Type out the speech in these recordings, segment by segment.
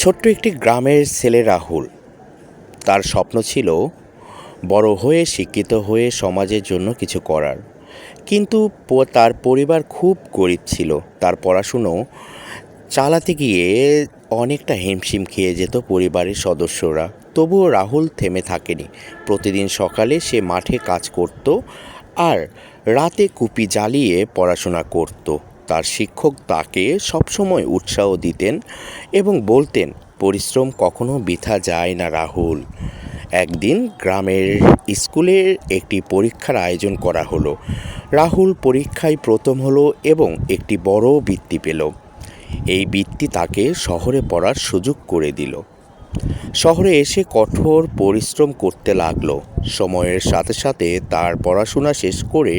ছোট্ট একটি গ্রামের ছেলে রাহুল। তার স্বপ্ন ছিল বড় হয়ে, শিক্ষিত হয়ে সমাজের জন্য কিছু করার। কিন্তু তার পরিবার খুব গরিব ছিল। তার পড়াশুনো চালাতে গিয়ে অনেকটা হিমশিম খেয়ে যেত পরিবারের সদস্যরা। তবুও রাহুল থেমে থাকেনি। প্রতিদিন সকালে সে মাঠে কাজ করত আর রাতে কুপি জ্বালিয়ে পড়াশোনা করত। তার শিক্ষক তাকে সবসময় উৎসাহ দিতেন এবং বলতেন, পরিশ্রম কখনো বৃথা যায় না, রাহুল। একদিন গ্রামের স্কুলের একটি পরীক্ষার আয়োজন করা হলো। রাহুল পরীক্ষায় প্রথম হলো এবং একটি বড় বৃত্তি পেল। এই বৃত্তি তাকে শহরে পড়ার সুযোগ করে দিল। শহরে এসে কঠোর পরিশ্রম করতে লাগল। সময়ের সাথে সাথে তার পড়াশোনা শেষ করে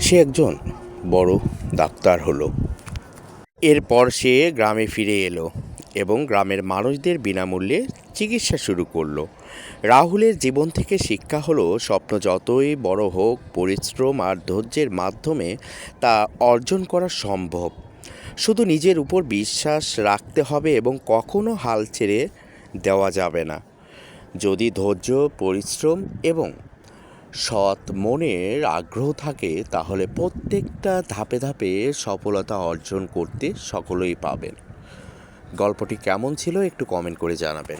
সে একজন বড় ডাক্তার হলো। এরপর সে গ্রামে ফিরে এলো এবং গ্রামের মানুষদের বিনামূল্যে চিকিৎসা শুরু করল। রাহুলের জীবন থেকে শিক্ষা হলো, স্বপ্ন যতই বড় হোক, পরিশ্রম আর ধৈর্যের মাধ্যমে তা অর্জন করা সম্ভব। শুধু নিজের উপর বিশ্বাস রাখতে হবে এবং কখনো হাল ছেড়ে দেওয়া যাবে না। যদি ধৈর্য, পরিশ্রম এবং সৎ মনের আগ্রহ থাকে, তাহলে প্রত্যেকটা ধাপে ধাপে সফলতা অর্জন করতে সকলেই পাবেন। গল্পটি কেমন ছিল একটু কমেন্ট করে জানাবেন।